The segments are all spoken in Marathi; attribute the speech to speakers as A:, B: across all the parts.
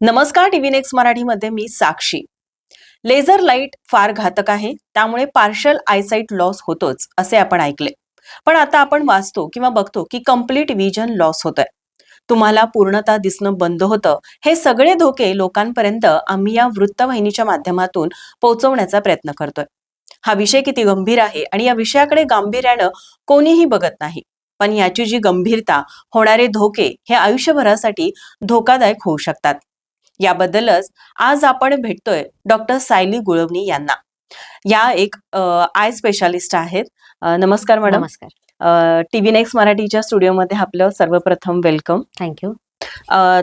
A: नमस्कार टीव्ही नेक्स्ट मराठीमध्ये मी साक्षी. लेझर लाइट फार घातक आहे त्यामुळे पार्शल आयसाईट लॉस होतोच असे आपण ऐकले. पण आता आपण वाचतो किंवा बघतो की कंप्लीट विजन लॉस होत आहे तुम्हाला पूर्णता दिसणं बंद होतं हे सगळे धोके लोकांपर्यंत आम्ही या वृत्तवाहिनीच्या माध्यमातून पोहोचवण्याचा प्रयत्न करतोय. हा विषय किती गंभीर आहे आणि या विषयाकडे गांभीर्यानं कोणीही बघत नाही. पण याची जी गंभीरता होणारे धोके हे आयुष्यभरासाठी धोकादायक होऊ शकतात. याबद्दलच आज आपण भेटतोय डॉक्टर सायली गुळवणी यांना. या एक आय स्पेशालिस्ट आहेत. नमस्कार मॅडम.
B: नमस्कार.
A: टीव्ही नेक्स्ट मराठीच्या स्टुडिओमध्ये आपलं सर्वप्रथम वेलकम.
B: थँक्यू.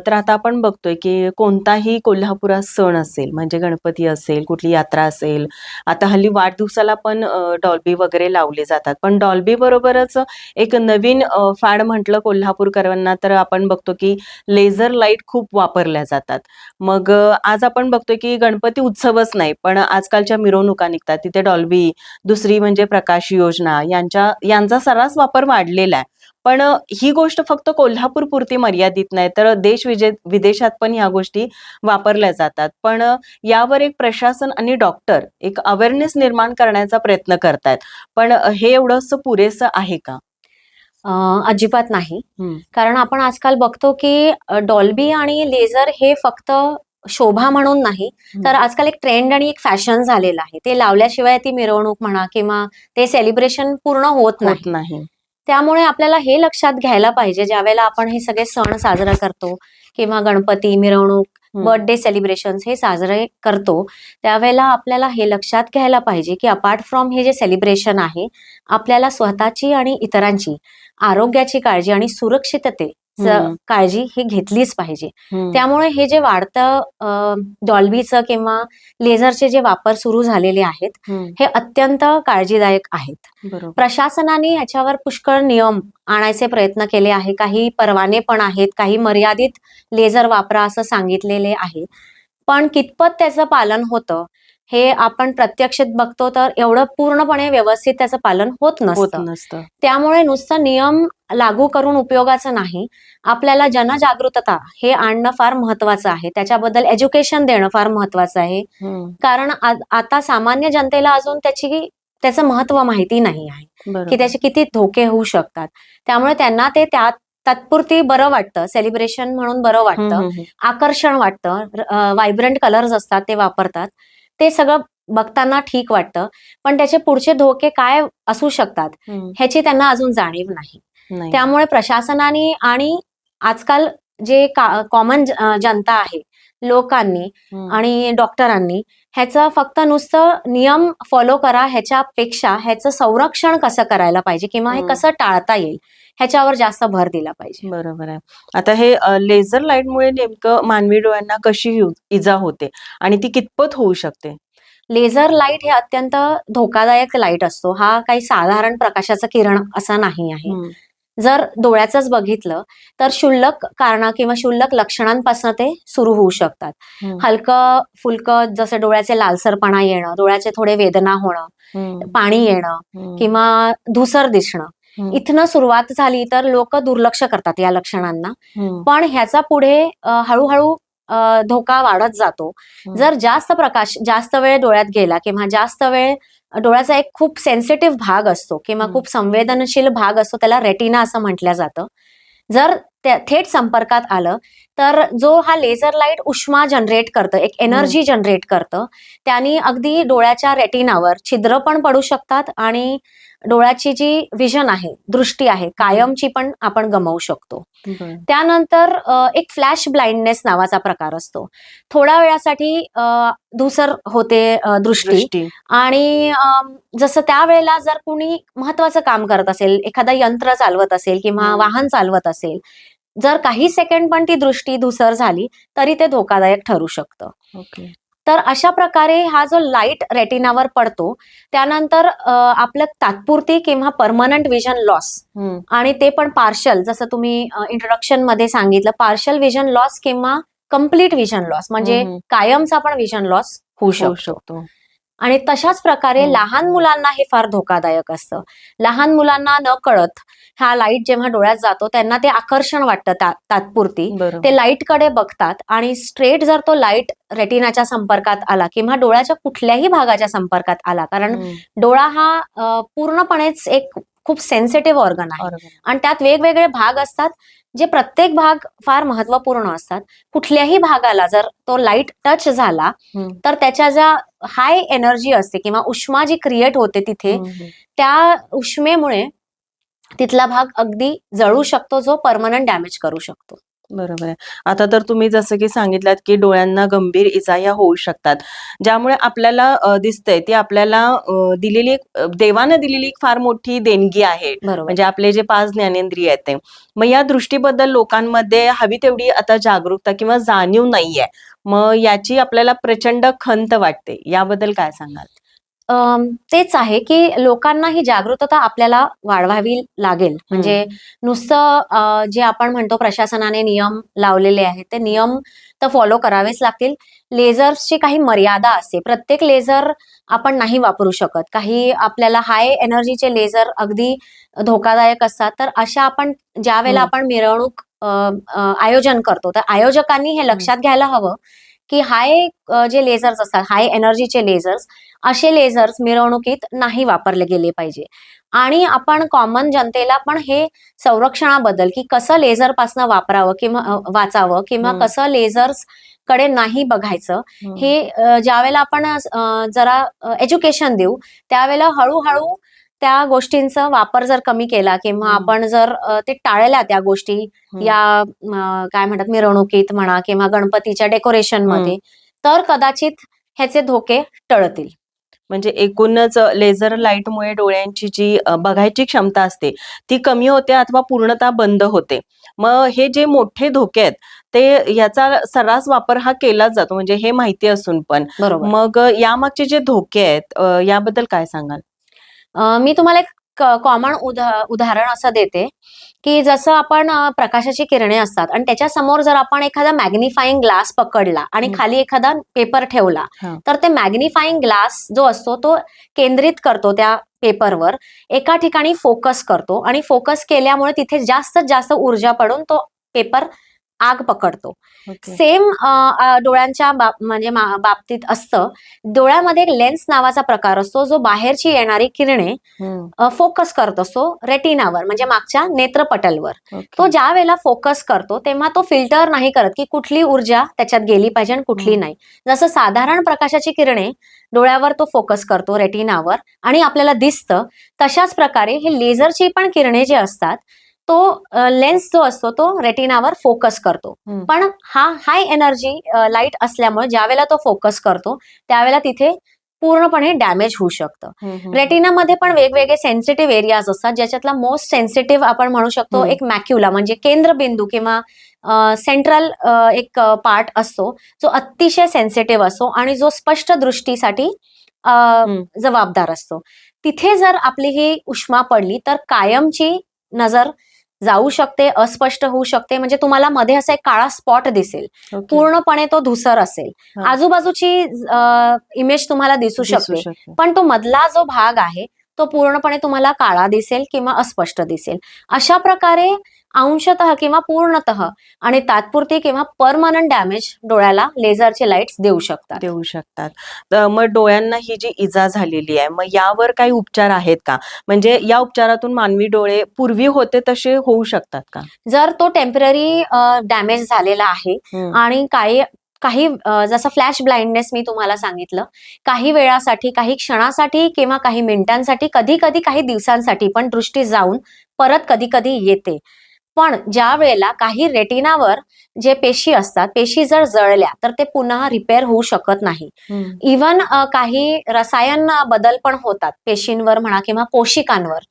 A: तर आता आपण बघतोय की कोणताही कोल्हापुरात सण असेल म्हणजे गणपती असेल कुठली यात्रा असेल आता हल्ली वाढदिवसाला पण डॉल्बी वगैरे लावले जातात. पण डॉल्बी बरोबरच एक नवीन फाड म्हटलं कोल्हापूरकरांना तर आपण बघतो की लेझर लाइट खूप वापरल्या जातात. मग आज आपण बघतोय की गणपती उत्सवच नाही पण आजकालच्या मिरवणुका निघतात. तिथे डॉल्बी दुसरी म्हणजे प्रकाश योजना यांच्या यांचा सर्रास वापर वाढलेला आहे. पण ही गोष्ट फक्त कोल्हापूर पुरती मर्यादित नाही तर देश विजे विदेशात पण ह्या गोष्टी वापरल्या जातात. पण यावर एक प्रशासन आणि डॉक्टर एक अवेअरनेस निर्माण करण्याचा प्रयत्न करतायत. पण हे एवढंसं पुरेसं आहे का?
B: अजिबात नाही. कारण आपण आजकाल बघतो की डॉल्बी आणि लेझर हे फक्त शोभा म्हणून नाही तर आजकाल एक ट्रेंड आणि एक फॅशन झालेलं आहे. ते लावल्याशिवाय ती मिरवणूक म्हणा किंवा ते सेलिब्रेशन पूर्ण होत नाही. त्यामुळे आपल्याला हे लक्षात घ्यायला पाहिजे ज्यावेळेला आपण हे सगळे सण साजरा करतो किंवा गणपती मिरवणूक. बर्थडे सेलिब्रेशन हे साजरे करतो त्यावेळेला आपल्याला हे लक्षात घ्यायला पाहिजे की अपार्ट फ्रॉम हे जे सेलिब्रेशन आहे आपल्याला स्वतःची आणि इतरांची आरोग्याची काळजी आणि सुरक्षितते. काळजी ही घेतलीच पाहिजे. त्यामुळे हे जे वाढतं डॉल्बीचं किंवा लेझरचे जे वापर सुरू झालेले आहेत. हे अत्यंत काळजीदायक आहेत. प्रशासनाने याच्यावर पुष्कळ नियम आणायचे प्रयत्न केले आहे. काही परवाने पण आहेत काही मर्यादित लेझर वापरा असं सांगितलेले आहे. पण कितपत त्याचं पालन होतं हे आपण प्रत्यक्षात बघतो तर एवढं पूर्णपणे व्यवस्थित त्याचं पालन होत नसतं. त्यामुळे नुसतं नियम लागू करून उपयोगाचं नाही. आपल्याला जनजागृतता हे आणणं फार महत्वाचं आहे. त्याच्याबद्दल एज्युकेशन देणं फार महत्वाचं आहे. कारण आता सामान्य जनतेला अजून त्याची त्याचं महत्त्व माहिती नाही आहे. की त्याचे किती धोके होऊ शकतात. त्यामुळे त्यांना ते त्या तात्पुरती बरं वाटतं. सेलिब्रेशन म्हणून बरं वाटतं. आकर्षण वाटतं. व्हायब्रंट कलर्स असतात ते वापरतात. ते सगळं बघताना ठीक वाटतं. पण त्याचे पुढचे धोके काय असू शकतात. ह्याची त्यांना अजून जाणीव नाही. त्यामुळे प्रशासनाने आणि आजकाल जे कॉमन जनता आहे लोकांनी. आणि डॉक्टरांनी ह्याचं फक्त नुसतं नियम फॉलो करा ह्याच्यापेक्षा ह्याचं संरक्षण कसं करायला पाहिजे किंवा हे. कसं टाळता येईल ह्याच्यावर जास्त भर दिला पाहिजे
A: बरोबर आहे आता हे लेझर लाईटमुळे नेमकं मानवी डोळ्यांना कशी इजा होते आणि ती कितपत होऊ शकते
B: लेझर लाइट हे अत्यंत धोकादायक लाइट असतो हा काही साधारण प्रकाशाचं किरण असा नाही आहे. जर डोळ्याचंच बघितलं तर क्षुल्लक कारण किंवा क्षुल्लक लक्षणांपासून ते सुरू होऊ शकतात. हलकं फुलकं जसं डोळ्याचे लालसरपणा येणं डोळ्याचे थोडे वेदना होणं. पाणी येणं. किंवा धुसर दिसणं. इथनं सुरुवात झाली तर लोक दुर्लक्ष करतात या लक्षणांना. पण ह्याचा पुढे हळूहळू धोका वाढत जातो. जर जास्त प्रकाश जास्त वेळ डोळ्यात गेला किंवा जास्त वेळ डोळ्याचा एक खूप सेन्सिटिव्ह भाग असतो किंवा. खूप संवेदनशील भाग असतो त्याला रेटिना असं म्हटलं जातं जर त्या- थेट संपर्कात आलं तर जो हा लेझर लाइट उष्मा जनरेट करतं एक एनर्जी जनरेट करतं त्याने अगदी डोळ्याच्या रेटिनावर छिद्र पण पडू शकतात आणि डोळ्याची जी विजन आहे दृष्टी आहे कायमची पण आपण गमावू शकतो. त्यानंतर एक फ्लॅश ब्लाइंडनेस नावाचा प्रकार असतो. थोड्या वेळासाठी अ, धूसर होते दृष्टी. आणि जसं त्यावेळेला जर कुणी महत्वाचं काम करत असेल एखादा यंत्र चालवत असेल किंवा. वाहन चालवत असेल जर काही सेकंड पण ती दृष्टी धुसर झाली तरी ते धोकादायक ठरू शकतं.
A: ओके.
B: तर अशा प्रकारे हा जो लाइट रेटिनावर पडतो त्यानंतर आपलं तात्पुरती किंवा परमनंट विजन लॉस. आणि ते पण पार्शल जसं तुम्ही इंट्रोडक्शनमध्ये सांगितलं पार्शल विजन लॉस किंवा कंप्लीट विजन लॉस म्हणजे. कायमचा पण विजन लॉस होऊ शकतो आणि तशाच प्रकारे. लहान मुलांना हे फार धोकादायक असतं लहान मुलांना न कळत हा लाइट जेव्हा डोळ्यात जातो त्यांना ते आकर्षण वाटतं तात्पुरती ते लाइटकडे बघतात आणि स्ट्रेट जर तो लाइट रेटिनाच्या संपर्कात आला किंवा डोळ्याच्या कुठल्याही भागाच्या संपर्कात आला कारण. डोळा हा पूर्णपणेच एक खूप सेन्सिटिव्ह ऑर्गन आहे. आणि त्यात वेगवेगळे भाग असतात जे प्रत्येक भाग फार महत्त्वपूर्ण असतात कुठल्याही भागाला जर तो लाइट टच झाला. तर त्याच्या ज्या हाय एनर्जी असते किंवा उष्मा जी क्रिएट होते तिथे. त्या उष्मेमुळे तिथला भाग अगदी जळू शकतो जो परमनंट डॅमेज करू शकतो.
A: बरोबर आहे. आता तर तुम्ही जसं की सांगितलं की डोळ्यांना गंभीर इजा या होऊ शकतात. ज्यामुळे आपल्याला दिसतंय ती आपल्याला दिलेली एक देवानं दिलेली एक फार मोठी देणगी आहे.
B: बरोबर.
A: म्हणजे आपले जे पाच ज्ञानेंद्रिय आहेत ते. मग या दृष्टीबद्दल लोकांमध्ये हवी तेवढी आता जागरूकता किंवा जाणीव नाहीये. मग याची आपल्याला प्रचंड खंत वाटते. याबद्दल काय सांगाल?
B: तेच आहे की लोकांना ही जागृतता आपल्याला वाढवावी लागेल. म्हणजे नुसतं जे आपण म्हणतो प्रशासनाने नियम लावलेले आहेत ते नियम तर फॉलो करावेच लागतील. लेझर्सची काही मर्यादा असते प्रत्येक लेझर आपण नाही वापरू शकत. काही आपल्याला हाय एनर्जीचे लेझर अगदी धोकादायक असतात तर अशा आपण ज्या वेळेला. आपण मिरवणूक आयोजन करतो तर आयोजकांनी हे लक्षात घ्यायला हवं की हाय जे लेझर्स असतात हाय एनर्जीचे लेझर्स असे लेझर्स मिरवणुकीत नाही वापरले गेले पाहिजे आणि आपण कॉमन जनतेला पण हे संरक्षणाबद्दल की कसं लेझर पासनं वापरावं किंवा वाचावं किंवा. कसं लेझर्सकडे नाही बघायचं हे ज्यावेळेला आपण जरा एज्युकेशन देऊ त्यावेळेला हळूहळू त्या गोष्टींचा वापर जर कमी केला किंवा. आपण जर ते टाळल्या त्या गोष्टी. या काय म्हणतात मिरवणुकीत म्हणा किंवा गणपतीच्या डेकोरेशनमध्ये तर कदाचित ह्याचे धोके टळतील
A: म्हणजे एकूणच लेझर लाईटमुळे डोळ्यांची जी बघायची क्षमता असते ती कमी होते अथवा पूर्णतः बंद होते. मग हे जे मोठे धोके आहेत ते याचा सर्रास वापर हा केलाच जातो म्हणजे हे माहिती असून पण. मग यामागचे जे धोके आहेत याबद्दल काय सांगाल?
B: मी तुम्हाला एक कॉमन उदाहरण असं देते की जसं आपण प्रकाशाची किरणे असतात आणि त्याच्यासमोर जर आपण एखादा मॅग्निफाईंग ग्लास पकडला आणि. खाली एखादा पेपर ठेवला. तर ते मॅग्निफाईंग ग्लास जो असतो तो केंद्रित करतो त्या पेपरवर एका ठिकाणी फोकस करतो आणि फोकस केल्यामुळे तिथे जास्तीत जास्त ऊर्जा पडून तो पेपर आग पकडतो सेम डोळ्यांच्या म्हणजे बाबतीत असतं डोळ्यामध्ये एक लेन्स नावाचा प्रकार असतो जो बाहेरची येणारी किरणे. फोकस करत असतो रेटिनावर म्हणजे मागच्या नेत्रपटलवर. तो ज्या वेळेला फोकस करतो तेव्हा तो फिल्टर नाही करत की कुठली ऊर्जा त्याच्यात गेली पाहिजे आणि कुठली. नाही जसं साधारण प्रकाशाची किरणे डोळ्यावर तो फोकस करतो रेटिनावर आणि आपल्याला दिसतं तशाच प्रकारे हे लेझरची पण किरणे जे असतात तो लेन्स जो असतो तो रेटिनावर फोकस करतो. पण हा हाय एनर्जी लाइट असल्यामुळे ज्यावेळेला तो फोकस करतो त्यावेळेला तिथे पूर्णपणे डॅमेज होऊ शकतं. रेटिनामध्ये पण वेगवेगळे सेन्सिटिव्ह एरियाज असतात ज्याच्यातला मोस्ट सेन्सिटिव्ह आपण म्हणू शकतो. एक मॅक्युला म्हणजे केंद्रबिंदू किंवा सेंट्रल एक पार्ट असतो जो अतिशय सेन्सिटिव्ह असतो आणि जो स्पष्ट दृष्टीसाठी. जबाबदार असतो तिथे जर आपली ही उष्मा पडली तर कायमची नजर जाऊ शकते अस्पष्ट होऊ शकते म्हणजे तुम्हाला मध्ये असा एक काळा स्पॉट दिसेल
A: ओके.
B: पूर्णपणे तो धुसर असेल. आजूबाजूची इमेज तुम्हाला दिसू शकते. पण तो मधला जो भाग आहे तो पूर्णपणे तुम्हाला काळा दिसेल किंवा अस्पष्ट दिसेल अशा प्रकारे अंशतः किंवा पूर्णतः आणि तात्पुरती किंवा परमनंट डॅमेज डोळ्याला लेझरचे लाईट्स देऊ शकतात.
A: देऊ शकतात. तर मग डोळ्यांना ही जी इजा झालेली आहे मग यावर काही उपचार आहेत का? म्हणजे या उपचारातून मानवी डोळे पूर्वी होते तसे होऊ शकतात का?
B: जर तो टेंपररी डॅमेज झालेला आहे. आणि काही काही जसं फ्लॅश ब्लाइंडनेस मी तुम्हाला सांगितलं काही वेळासाठी काही क्षणासाठी किंवा काही मिनिटांसाठी कधी कधी काही दिवसांसाठी पण दृष्टी जाऊन परत कधी कधी येते. पण ज्या वेळेला काही रेटिनावर जे पेशी असतात पेशी जर जळल्या तर ते पुन्हा रिपेअर होऊ शकत नाही. इवन काही रसायन बदल पण होतात पेशींवर म्हणा किंवा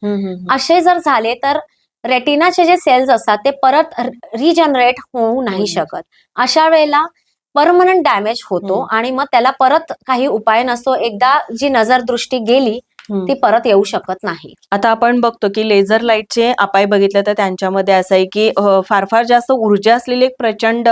A: हम्म.
B: असे जर झाले तर रेटिनाचे जे सेल्स असतात ते परत रिजनरेट होऊ नाही शकत अशा वेळेला परमनंट डॅमेज होतो. आणि मग त्याला परत काही उपाय नसतो एकदा जी नजर दृष्टी गेली. ती परत येऊ शकत नाही.
A: आता आपण बघतो की लेझर लाईटचे अपाय बघितलं तर त्यांच्यामध्ये असं आहे की फार फार जास्त ऊर्जा असलेली एक प्रचंड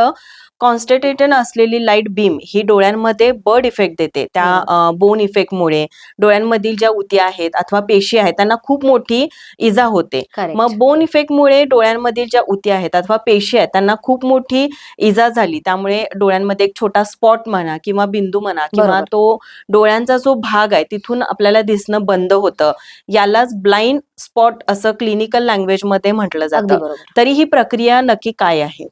A: कॉन्स्टंटेटेड असलेली लाइट बीम ही डोळ्यांमध्ये बर्ड इफेक्ट देते. त्या बोन इफेक्टमुळे डोळ्यांमधील ज्या उती आहेत अथवा पेशी आहेत त्यांना खूप मोठी इजा होते. मग बोन इफेक्टमुळे डोळ्यांमधील ज्या उती आहेत अथवा पेशी आहेत त्यांना खूप मोठी इजा झाली. त्यामुळे डोळ्यांमध्ये एक छोटा स्पॉट म्हणा किंवा बिंदू म्हणा किंवा. तो डोळ्यांचा जो भाग आहे तिथून आपल्याला दिसणं बंद होतं. यालाच ब्लाइंड स्पॉट असं क्लिनिकल लँग्वेजमध्ये म्हटलं जातं. तरी ही प्रक्रिया नक्की काय आहे?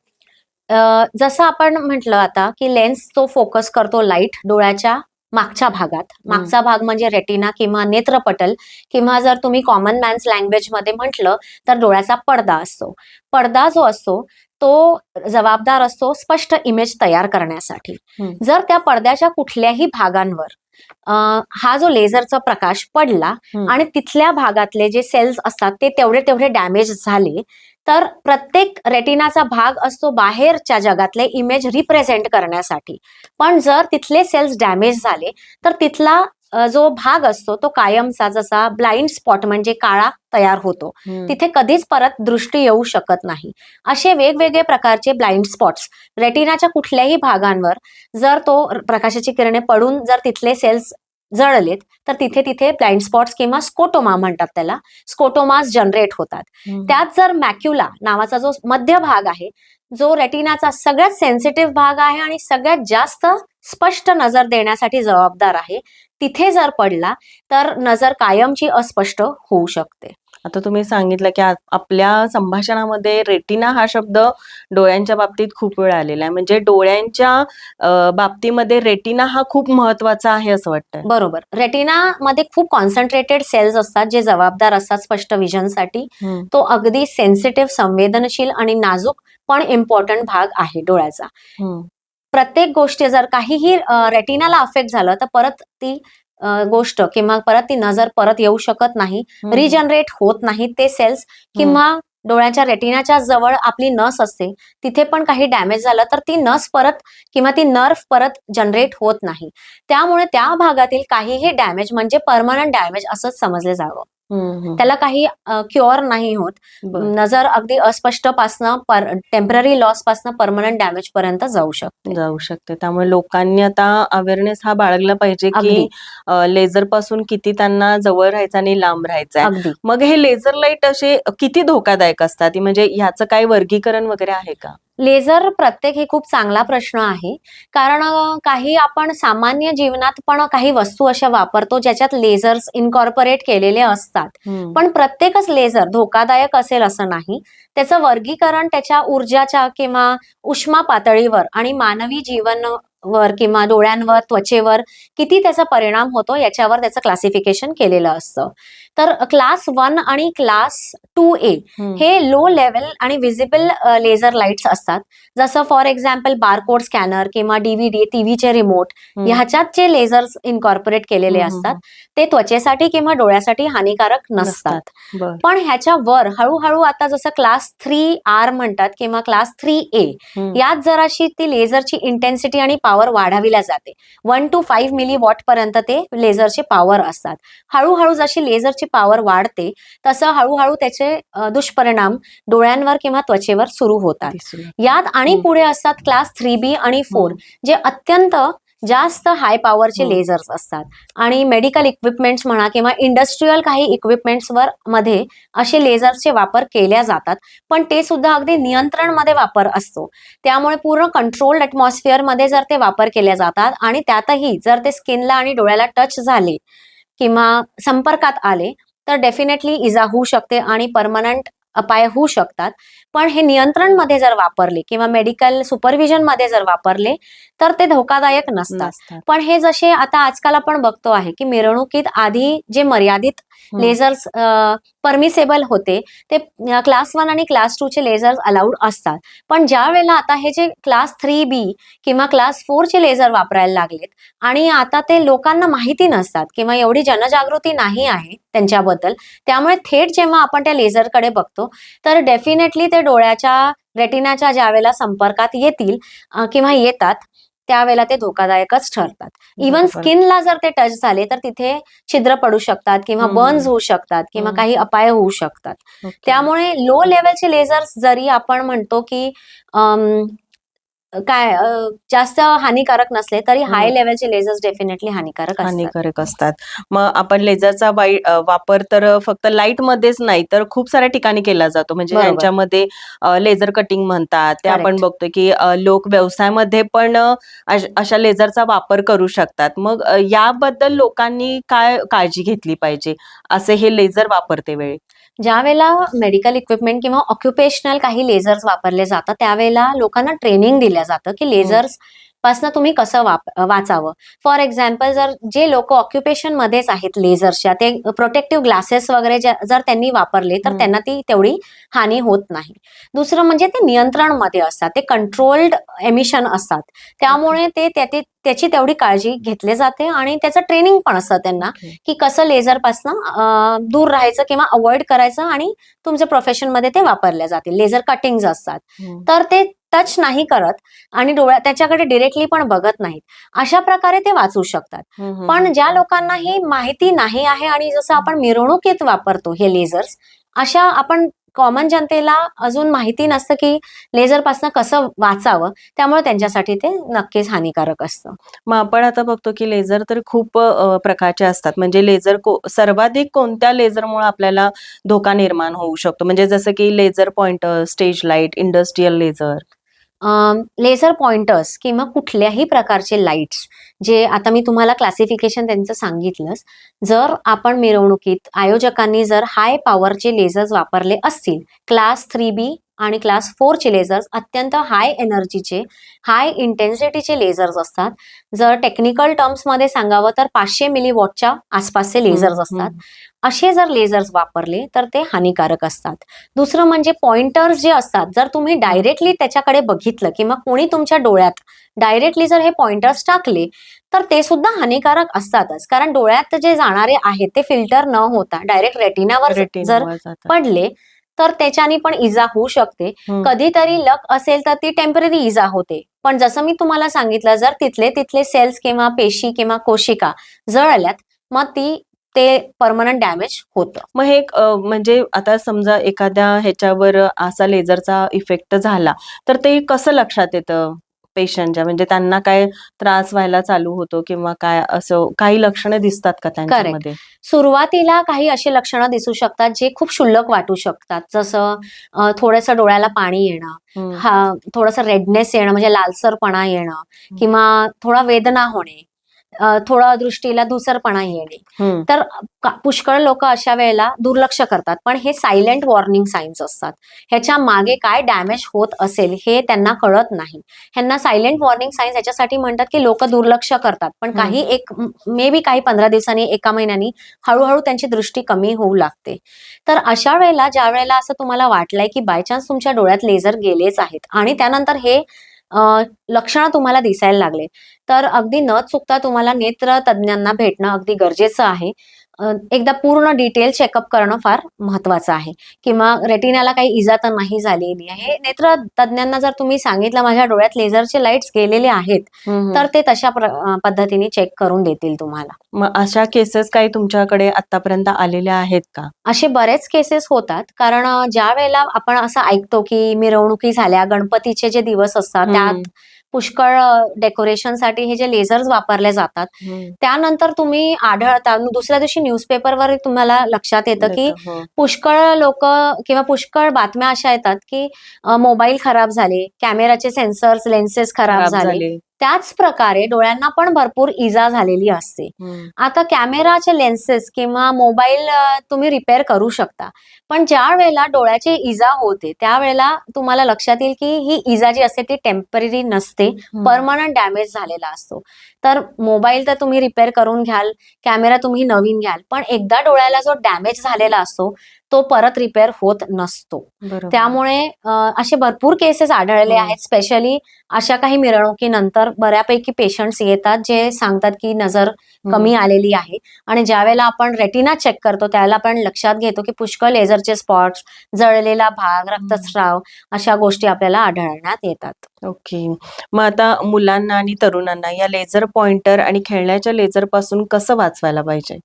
B: जसं आपण म्हटलं आता की लेन्स तो फोकस करतो लाइट डोळ्याच्या मागच्या भागात मागचा भाग म्हणजे रेटिना किंवा नेत्रपटल किंवा जर तुम्ही कॉमन मॅन्स लँग्वेजमध्ये म्हटलं तर डोळ्याचा पडदा असतो पडदा जो असतो तो जबाबदार असतो स्पष्ट इमेज तयार करण्यासाठी. जर त्या पडद्याच्या कुठल्याही भागांवर हा जो लेझरचा प्रकाश पडला. आणि तिथल्या भागातले जे सेल्स असतात ते तेवढे तेवढे डॅमेज झाले तर प्रत्येक रेटिनाचा भाग असतो बाहेरच्या जगातले इमेज रिप्रेझेंट करण्यासाठी. पण जर तिथले सेल्स डॅमेज झाले तर तिथला जो भाग असतो तो कायमचा जसा ब्लाइंड स्पॉट म्हणजे काळा तयार होतो. तिथे कधीच परत दृष्टी येऊ शकत नाही. असे वेगवेगळे प्रकारचे ब्लाइंड स्पॉट्स रेटिनाच्या कुठल्याही भागांवर जर तो प्रकाशाची किरणे पडून जर तिथले सेल्स जळलेत तर तिथे तिथे ब्लाइंड स्पॉट्स किंवा स्कोटोमा म्हणतात त्याला. स्कोटोमास जनरेट होतात. त्यात जर मॅक्युला नावाचा जो मध्य भाग आहे जो रेटिनाचा सगळ्यात सेन्सिटिव्ह भाग आहे आणि सगळ्यात जास्त स्पष्ट नजर देण्यासाठी जबाबदार आहे तिथे जर पडला तर नजर कायमची अस्पष्ट होऊ शकते.
A: आता तुम्ही सांगितलं की आपल्या संभाषणामध्ये रेटिना हा शब्द डोळ्यांच्या बाबतीत खूप वेळ आलेला आहे. म्हणजे डोळ्यांच्या बाबतीमध्ये रेटिना हा खूप महत्त्वाचा आहे असं वाटतं
B: बरोबर. रेटिना मध्ये खूप कॉन्सन्ट्रेटेड सेल्स असतात जे जबाबदार असतात स्पष्ट विजनसाठी तो अगदी सेन्सिटिव्ह संवेदनशील आणि नाजूक पण इम्पॉर्टंट भाग आहे डोळ्याचा. प्रत्येक गोष्टी जर काहीही रेटिनाला अफेक्ट झालं तर परत ती गोष्ट किंवा परत ती नजर परत येऊ शकत नाही. रिजनरेट होत नाही ते सेल्स किंवा डोळ्याच्या रेटिनाच्या जवळ आपली नस असते. तिथे पण काही डॅमेज झालं तर ती नस परत किंवा ती नर्व परत जनरेट होत नाही. त्यामुळे त्या भागातील काहीही डॅमेज म्हणजे परमनंट डॅमेज असंच समजले जावं. त्याला काही क्युअर नाही होत. नजर अगदी अस्पष्टपासनं टेंपररी लॉस पासनं परमनंट डॅमेज पर्यंत जाऊ शकते.
A: जाऊ शकते. त्यामुळे लोकांनी आता अवेअरनेस हा बाळगला पाहिजे की लेझरपासून किती त्यांना जवळ राहायचं आणि लांब राहायचं मग हे लेझर लाइट असे किती धोकादायक असतात? म्हणजे ह्याचं काही वर्गीकरण वगैरे आहे का?
B: लेझर प्रत्येक हे खूप चांगला प्रश्न आहे. कारण काही आपण सामान्य जीवनात पण काही वस्तू अशा वापरतो ज्याच्यात लेझर्स इनकॉर्पोरेट केलेले असतात. पण प्रत्येकच लेझर धोकादायक असेल असं नाही. त्याचं वर्गीकरण त्याच्या ऊर्जाच्या किंवा उष्मा पातळीवर आणि मानवी जीवन वर किंवा डोळ्यांवर त्वचेवर किती त्याचा परिणाम होतो याच्यावर त्याचं क्लासिफिकेशन केलेलं असतं. तर क्लास वन आणि क्लास टू ए हे लो लेवल आणि विजिबल लेझर लाईट्स असतात. जसं फॉर एक्झाम्पल बारकोड स्कॅनर किंवा डीव्हीडी टीव्हीचे रिमोट ह्याच्यात जे लेझर्स इनकॉर्पोरेट केलेले असतात ते त्वचेसाठी किंवा डोळ्यासाठी हानिकारक नसतात. पण ह्याच्या वर हळूहळू आता जसं क्लास थ्री आर म्हणतात किंवा क्लास थ्री ए यात जराशी ती लेझरची इंटेन्सिटी आणि पॉवर वाढविल्या जाते one two five milliwatt पर्यंत ते लेझरची पॉवर असतात हळूहळू जशी लेझरची पॉवर वाढते तसं हळूहळू त्याचे दुष्परिणाम डोळ्यांवर किंवा त्वचेवर सुरू होतात
A: येतं.
B: आणि. पुढे असतात क्लास थ्री बी आणि फोर जे अत्यंत जास्त हाय पॉवरचे. लेझर्स असतात. आणि मेडिकल इक्विपमेंट्स म्हणा किंवा इंडस्ट्रीयल काही इक्विपमेंट्स वर मध्ये असे लेझर्सचे वापर केल्या जातात. पण ते सुद्धा अगदी नियंत्रणमध्ये वापर असतो. त्यामुळे पूर्ण कंट्रोल्ड अटमॉस्फिअरमध्ये जर ते वापर केले जातात आणि त्यातही जर ते स्किनला आणि डोळ्याला टच झाले किंवा संपर्कात आले तर डेफिनेटली इजा होऊ शकते आणि परमनंट अपाय होऊ शकतात. पण हे नियंत्रणमध्ये जर वापरले किंवा मेडिकल सुपरविजनमध्ये जर वापरले तर ते धोकादायक नसतात. पण हे जसे आता आजकाल आपण बघतो आहे की मिरवणुकीत आधी जे मर्यादित. लेझर्स परमिसेबल होते ते क्लास वन आणि क्लास टू चे लेझर्स अलाउड असतात पण ज्या वेळेला आता हे जे क्लास थ्री बी किंवा क्लास फोर चे लेझर वापरायला लागलेत आणि आता ते लोकांना माहिती नसतात किंवा एवढी जनजागृती नाही आहे त्यांच्याबद्दल त्यामुळे थेट जेव्हा आपण त्या लेझरकडे बघतो तर डेफिनेटली ते डोळ्याच्या रेटिनाच्या ज्या वेळेला संपर्कात येतील किंवा येतात त्यावेळेला ते धोकादायकच ठरतात इवन
A: बरोबर.
B: स्किनला जर ते टच झाले तर तिथे छिद्र पडू शकतात किंवा. बर्न्स होऊ शकतात किंवा. काही अपाय होऊ शकतात. त्यामुळे लो लेवलचे लेझर्स जरी आपण म्हणतो की काय जास्त हानिकारक नसले तरी. हाय लेवलचे लेझर्स डेफिनेटली हानिकारक
A: हानिकारक असतात. मग आपण लेझरचा वापर तर फक्त लाइट मध्येच नाही तर खूप साऱ्या ठिकाणी केला जातो. म्हणजे
B: बरोबर.
A: ज्यांच्यामध्ये लेझर कटिंग म्हणतात. ते आपण. बघतो की लोक व्यवसायामध्ये पण अश- लेझरचा वापर करू शकतात. मग याबद्दल लोकांनी काय काळजी घेतली पाहिजे? असे हे लेझर वापरते वेळी.
B: ज्या वेळेला मेडिकल इक्विपमेंट किंवा ऑक्युपेशनल काही लेझर्स वापरले जातात त्यावेळेला लोकांना ट्रेनिंग दिल्या जातं की लेझर्स पासनं तुम्ही कसं वाचावं. फॉर एक्झाम्पल जर जे लोक ऑक्युपेशन मध्येच आहेत लेझर्सच्या ते प्रोटेक्टिव्ह ग्लासेस वगैरे जर त्यांनी वापरले तर. त्यांना ती तेवढी हानी होत नाही. दुसरं म्हणजे ते नियंत्रणमध्ये असतात ते कंट्रोल्ड एमिशन असतात. त्यामुळे ते त्या- ते- त्याची तेवढी काळजी घेतली जाते आणि त्याचं ट्रेनिंग पण असतं त्यांना की कसं लेझर पासनं दूर राहायचं किंवा अवॉइड करायचं आणि तुमच्या प्रोफेशनमध्ये ते वापरले जातील. लेझर कटिंग असतात.
A: हम्म.
B: तर ते टच नाही करत आणि डोळ्या त्याच्याकडे डिरेक्टली पण बघत नाहीत. अशा प्रकारे ते वाचू शकतात. पण. ज्या लोकांना ही माहिती नाही आहे आणि जसं आपण मिरवणुकीत वापरतो हे लेझर्स अशा आपण कॉमन जनतेला अजून माहिती नसतं की लेझरपासून कसं वाचावं त्यामुळे त्यांच्यासाठी ते नक्कीच हानिकारक असतं.
A: मग आपण आता बघतो की लेझर तर खूप प्रकारचे असतात. म्हणजे लेझर को सर्वाधिक कोणत्या लेझरमुळे आपल्याला धोका निर्माण होऊ शकतो? म्हणजे जसं की laser pointer stage light industrial laser
B: laser pointers किंवा कुठल्याही प्रकारचे लाईट्स जे आता मी तुम्हाला क्लासिफिकेशन त्यांचं सांगितलंच जर आपण मिरवणुकीत आयोजकांनी जर हाय पॉवरचे लेझर्स वापरले असतील क्लास थ्री बी आणि क्लास फोरचे लेझर्स अत्यंत हाय एनर्जीचे हाय इंटेन्सिटीचे लेझर्स असतात. जर टेक्निकल टर्म्समध्ये सांगावं तर पाचशे मिली वॉटच्या आसपासचे लेझर्स असतात. असे जर लेझर्स वापरले तर ते हानिकारक असतात. दुसरं म्हणजे पॉइंटर्स जे असतात जर तुम्ही डायरेक्टली त्याच्याकडे बघितलं किंवा कोणी तुमच्या डोळ्यात डायरेक्टली जर हे पॉइंटर्स टाकले तर ते सुद्धा हानिकारक असतातच. कारण डोळ्यात जे जाणारे आहेत ते फिल्टर न होता डायरेक्ट रेटिनावर जर. पडले तर त्याच्याने पण इजा होऊ शकते. कधीतरी लक असेल तर ती टेंपररी इजा होते. पण जसं मी तुम्हाला सांगितलं जर तिथले तिथले सेल्स किंवा पेशी किंवा कोशिका जळल्यात मग ती ते परमनंट डॅमेज होतं.
A: मग हे म्हणजे आता समजा एखाद्या ह्याच्यावर असा लेझरचा इफेक्ट झाला तर ते कसं लक्षात येतं? पेशंटच्या म्हणजे त्यांना काय त्रास व्हायला चालू होतो किंवा काय असं काही लक्षणं दिसतात का त्यांच्यामध्ये?
B: सुरुवातीला काही अशी लक्षणं दिसू शकतात जे खूप क्षुल्लक वाटू शकतात. जसं थोडंसं डोळ्याला पाणी येणं. हा थोडंसं रेडनेस येणं म्हणजे लालसरपणा येणं किंवा थोडा वेदना होणे. थोडं दृष्टीला धुसरपणा येणे. तर पुष्कळ लोक अशा वेळेला दुर्लक्ष करतात. पण हे सायलेंट वॉर्निंग साईन्स असतात. ह्याच्या मागे काय डॅमेज होत असेल हे त्यांना कळत नाही. ह्यांना सायलेंट वॉर्निंग साईन्स याच्यासाठी म्हणतात की लोक दुर्लक्ष करतात. पण. काही एक मे बी काही पंधरा दिवसांनी एका महिन्यानी हळूहळू त्यांची दृष्टी कमी होऊ लागते. तर अशा वेळेला ज्या वेळेला असं तुम्हाला वाटलंय की बाय चान्स तुमच्या डोळ्यात लेझर गेलेच आहेत आणि त्यानंतर हे लक्षणं तुम्हाला दिसायला लागले. तर अगदी न चुकता तुम्हाला नेत्र तज्ज्ञांना भेटणं अगदी गरजेचं आहे. एकदा पूर्ण डिटेल चेकअप करणं फार महत्वाचं आहे. किंवा रेटिनाला काही इजा तर नाही झालेली आहे. नेत्र तज्ज्ञांना जर तुम्ही सांगितलं माझ्या डोळ्यात लेझरचे लाईट्स गेलेले आहेत. तर ते तशा पद्धतीने चेक करून देतील तुम्हाला.
A: मग अशा केसेस काही तुमच्याकडे आतापर्यंत आलेल्या आहेत का?
B: असे बरेच केसेस होतात. कारण ज्या वेळेला आपण असं ऐकतो की मिरवणुकी झाल्या गणपतीचे जे दिवस असतात. त्यात पुष्कळ डेकोरेशनसाठी हे जे लेझर्स वापरले जातात. त्यानंतर तुम्ही आढळता दुसऱ्या दिवशी न्यूजपेपरवर तुम्हाला लक्षात येतं की
A: हो.
B: पुष्कळ लोक किंवा पुष्कळ बातम्या अशा येतात की मोबाईल खराब झाले कॅमेराचे सेन्सर्स लेन्सेस खराब झाले त्याच प्रकारे डोळ्यांना पण भरपूर इजा झालेली असते. आता कॅमेराचे लेन्सेस किंवा मोबाईल तुम्ही रिपेअर करू शकता. पण ज्या वेळेला डोळ्याची इजा होते त्यावेळेला तुम्हाला लक्षात येईल की ही इजा जी असते ती टेंपररी नसते. परमनंट डॅमेज झालेला असतो. तर मोबाईल तर तुम्ही रिपेअर करून घ्याल कॅमेरा तुम्ही नवीन घ्याल पण एकदा डोळ्याला जो डॅमेज झालेला असतो तो परत रिपेअर होत नसतो. त्यामुळे असे भरपूर केसेस आढळले
A: हम्म.
B: आहेत स्पेशली अशा काही मिरवणुकीनंतर बऱ्यापैकी पेशंट्स येतात जे सांगतात की नजर
A: हम्म.
B: कमी आलेली आहे आणि ज्या वेळेला आपण रेटिना चेक करतो त्यावेळेला आपण लक्षात घेतो की पुष्कळ लेझरचे स्पॉट्स जळलेला भाग रक्तस्राव अशा गोष्टी आपल्याला आढळण्यात येतात
A: ओके मग आता मुलांना आणि तरुणांना या लेझर पॉइंटर आणि खेळण्याच्या लेझरपासून कसं वाचवायला पाहिजे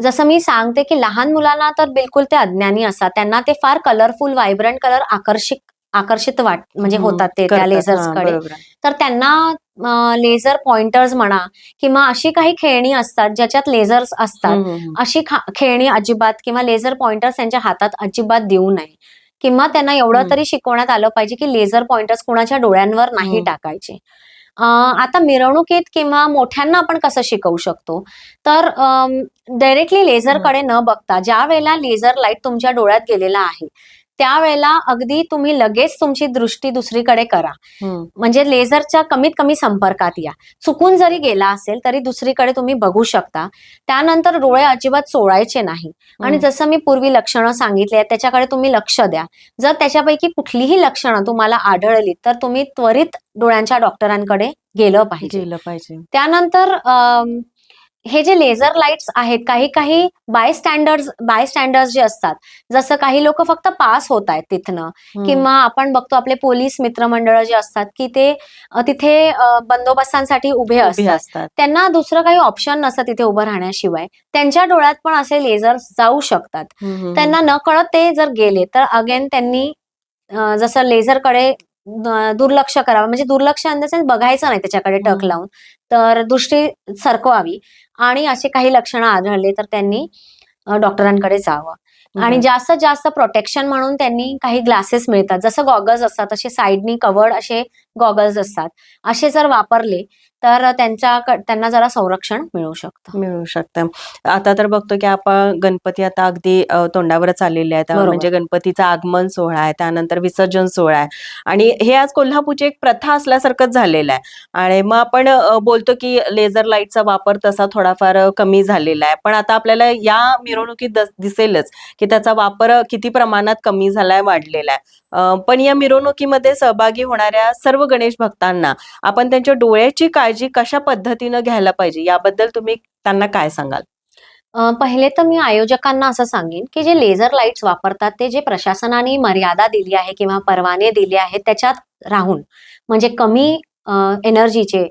B: जसं मी सांगते की लहान मुलांना तर बिलकुल ते अज्ञानी असतात त्यांना ते फार कलरफुल व्हायब्रंट कलर आकर्षित आकर्षित वाट म्हणजे होतात ते त्या
A: करतात.
B: लेझर्सकडे
A: बरोबर आहे.
B: तर त्यांना लेझर पॉइंटर्स म्हणा किंवा अशी काही खेळणी असतात ज्याच्यात लेझर्स असतात अशी खेळणी अजिबात किंवा लेझर पॉइंटर्स त्यांच्या हातात अजिबात देऊ नये किंवा त्यांना एवढं.
A: तरी
B: शिकवण्यात आलं पाहिजे की लेझर पॉइंटर्स कुणाच्या डोळ्यांवर नाही. टाकायचे आता मिरवणुकीत किंवा मोठ्यांना आपण कसं शिकवू शकतो तर डायरेक्टली लेझरकडे न बघता ज्या वेळेला लेझर लाइट तुमच्या डोळ्यात गेलेला आहे त्यावेळेला अगदी तुम्ही लगेच तुमची दृष्टी दुसरीकडे करा. म्हणजे लेझरच्या कमीत कमी संपर्कात या. चुकून जरी गेला असेल तरी दुसरीकडे तुम्ही बघू शकता. त्यानंतर डोळे अजिबात चोळायचे नाही. आणि. जसं मी पूर्वी लक्षणं सांगितली आहेत त्याच्याकडे तुम्ही लक्ष द्या. जर त्याच्यापैकी कुठलीही लक्षणं तुम्हाला आढळली तर तुम्ही त्वरित डोळ्यांच्या डॉक्टरांकडे गेलं पाहिजे.
A: गेलं पाहिजे.
B: त्यानंतर हे जे लेझर लाईट्स आहेत काही काही बाय स्टँडर्ड बाय स्टँडर्ड जे असतात जसं काही लोक फक्त पास होत आहेत तिथनं. किंवा आपण बघतो आपले पोलीस मित्रमंडळ जे असतात की ते तिथे बंदोबस्तांसाठी उभे असतात. त्यांना दुसरं काही ऑप्शन नसतं तिथे उभं राहण्याशिवाय. त्यांच्या डोळ्यात पण असे लेझर जाऊ शकतात. त्यांना न कळत ते जर गेले तर अगेन त्यांनी जसं लेझरकडे दुर्लक्ष करावं. म्हणजे दुर्लक्ष सेन्स बघायचं नाही त्याच्याकडे टक. लावून. तर दृष्टी सरकवावी. आणि असे काही लक्षणं आढळले तर त्यांनी डॉक्टरांकडे जावं आणि
A: बरं.
B: जास्तीत जास्त प्रोटेक्शन म्हणून त्यांनी काही ग्लासेस मिळतात जसं गॉगल्स असतात असे साईडनी कवर्ड असे गॉगल्स असतात. असे जर वापरले तर त्यांच्या त्यांना जरा संरक्षण मिळू शकतं.
A: मिळू शकतं. आता तर बघतो की आपण गणपती आता अगदी तोंडावरच आलेले आहेत. म्हणजे गणपतीचं आगमन सोहळा आहे. त्यानंतर विसर्जन सोहळा आहे. आणि हे आज कोल्हापूरची एक प्रथा असल्यासारखंच झालेलं आहे. आणि मग आपण बोलतो की लेझर लाईटचा वापर तसा थोडाफार कमी झालेला आहे. पण आता आपल्याला या मिरवणुकीत दस- दिसेलच की त्याचा वापर किती प्रमाणात कमी झालाय वाढलेला आहे. पण या मिरवणुकीमध्ये सहभागी होणाऱ्या सर्व गणेश भक्तांना आपण त्यांच्या डोळ्याची काळजी कशा पद्धतीनं घ्यायला पाहिजे? याबद्दल तुम्ही त्यांना काय सांगाल?
B: पहिले तर मी आयोजकांना असं सांगेन की जे लेझर लाईट्स वापरतात ते जे प्रशासनाने मर्यादा दिली आहे किंवा परवाने दिले आहेत त्याच्यात राहून. म्हणजे कमी एनर्जीचे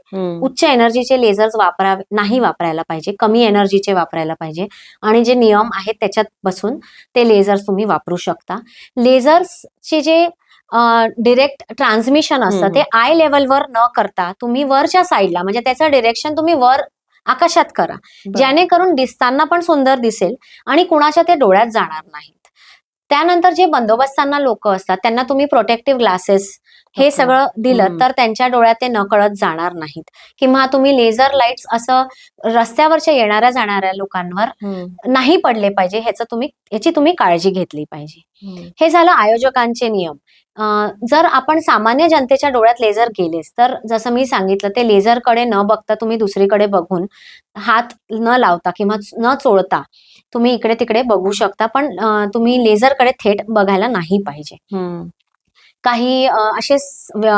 B: उच्च एनर्जीचे लेझर्स वापरावे नाही वापरायला पाहिजे. कमी एनर्जीचे वापरायला पाहिजे. आणि जे नियम आहेत त्याच्यात बसून ते लेझर्स तुम्ही वापरू शकता. लेझर्सचे जे डिरेक्ट ट्रान्समिशन असतं. ते आय लेवलवर न करता तुम्ही वरच्या साईडला म्हणजे त्याचं डिरेक्शन तुम्ही वर आकाशात करा. जेणेकरून दिसताना पण सुंदर दिसेल आणि कुणाच्या ते डोळ्यात जाणार नाहीत त्यानंतर जे बंदोबस्तांना लोक असतात त्यांना तुम्ही प्रोटेक्टिव्ह ग्लासेस हे. सगळं दिलं. तर त्यांच्या डोळ्यात ते नकळत जाणार नाहीत किंवा तुम्ही लेझर लाईट्स असं रस्त्यावरच्या येणाऱ्या जाणाऱ्या लोकांवर नाही पडले पाहिजे ह्याचं तुम्ही याची तुम्ही काळजी घेतली पाहिजे. हे झालं आयोजकांचे नियम जर आपण सामान्य जनतेच्या डोळ्यात लेझर गेलेस तर जसं मी सांगितलं ते लेझरकडे न बघता तुम्ही दुसरीकडे बघून हात न लावता किंवा न चोळता तुम्ही इकडे तिकडे बघू शकता पण तुम्ही लेझरकडे थेट बघायला नाही पाहिजे काही असे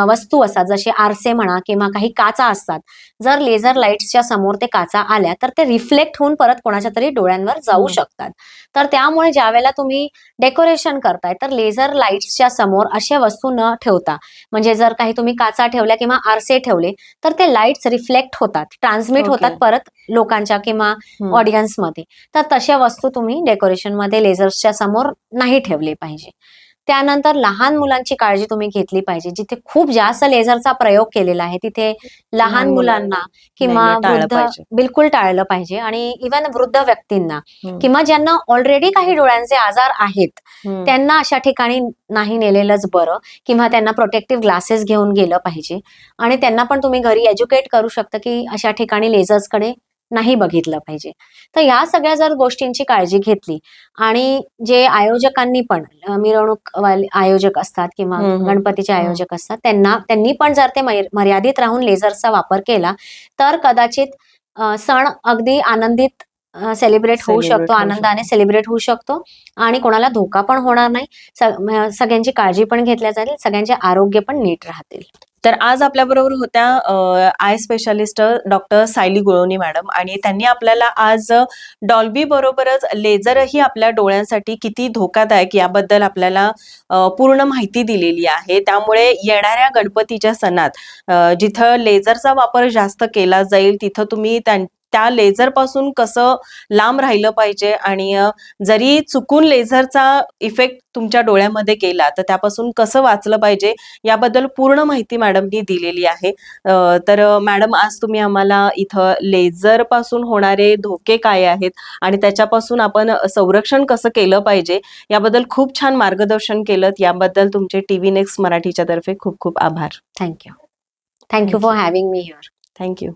B: वस्तू असतात जसे आरसे म्हणा किंवा काही काचा असतात जर लेझर लाईट्सच्या समोर ते काचा आल्या तर ते रिफ्लेक्ट होऊन परत कोणाच्या तरी डोळ्यांवर जाऊ
A: हम्म.
B: शकतात तर त्यामुळे ज्या वेळेला तुम्ही डेकोरेशन करताय तर लेझर लाईट्सच्या समोर अशा वस्तू न ठेवता म्हणजे जर काही तुम्ही काचा ठेवल्या किंवा आरसे ठेवले तर ते लाईट्स रिफ्लेक्ट होतात ट्रान्समिट
A: Okay.
B: होतात परत लोकांच्या किंवा. ऑडियन्समध्ये तर तशा वस्तू तुम्ही डेकोरेशनमध्ये लेझर्सच्या समोर नाही ठेवले पाहिजे त्यानंतर लहान मुलांची काळजी तुम्ही घेतली पाहिजे जिथे खूप जास्त लेझरचा प्रयोग केलेला आहे तिथे लहान मुलांना किंवा वृद्ध. बिलकुल टाळलं पाहिजे आणि इव्हन वृद्ध व्यक्तींना. किंवा ज्यांना ऑलरेडी काही डोळ्यांचे आजार आहेत. त्यांना अशा ठिकाणी नाही नेलेलंच बरं किंवा त्यांना प्रोटेक्टिव्ह ग्लासेस घेऊन गेलं पाहिजे आणि त्यांना पण तुम्ही घरी एज्युकेट करू शकता की अशा ठिकाणी लेझर्सकडे नाही बघितलं पाहिजे तर ह्या सगळ्या जर गोष्टींची काळजी घेतली आणि जे आयोजकांनी पण मिरवणूक वाले आयोजक असतात किंवा. गणपतीचे. आयोजक असतात त्यांना त्यांनी पण जर ते मर्य- मर्यादित राहून लेझरचा वापर केला तर कदाचित सण अगदी आनंदित सेलिब्रेट होऊ शकतो आनंदाने. सेलिब्रेट होऊ शकतो आणि कोणाला धोका पण होणार नाही सगळ्यांची काळजी पण घेतल्या जाईल सगळ्यांचे आरोग्य पण नीट राहतील
A: तर आज आपल्याबरोबर होत्या eye specialist doctor Sayali Gulwani madam आणि त्यांनी आपल्याला आज डॉल्बी बरोबरच लेझरही आपल्या डोळ्यांसाठी किती धोकादायक याबद्दल आपल्याला पूर्ण माहिती दिलेली आहे. त्यामुळे येणाऱ्या गणपतीच्या सणात जिथं लेझरचा वापर जास्त केला जाईल तिथं तुम्ही त्यां त्या लेझरपासून कसं लांब राहिलं पाहिजे आणि जरी चुकून लेझरचा इफेक्ट तुमच्या डोळ्यामध्ये गेला तर त्यापासून कसं वाचलं पाहिजे याबद्दल पूर्ण माहिती मॅडमनी दिलेली आहे. तर मॅडम आज तुम्ही आम्हाला इथं लेझरपासून होणारे धोके काय आहेत आणि त्याच्यापासून आपण संरक्षण कसं केलं पाहिजे याबद्दल खूप छान मार्गदर्शन केलं याबद्दल तुमचे टीव्ही नेक्स्ट मराठीच्या तर्फे खूप खूप आभार.
B: Thank you thank you for having me here
A: thank you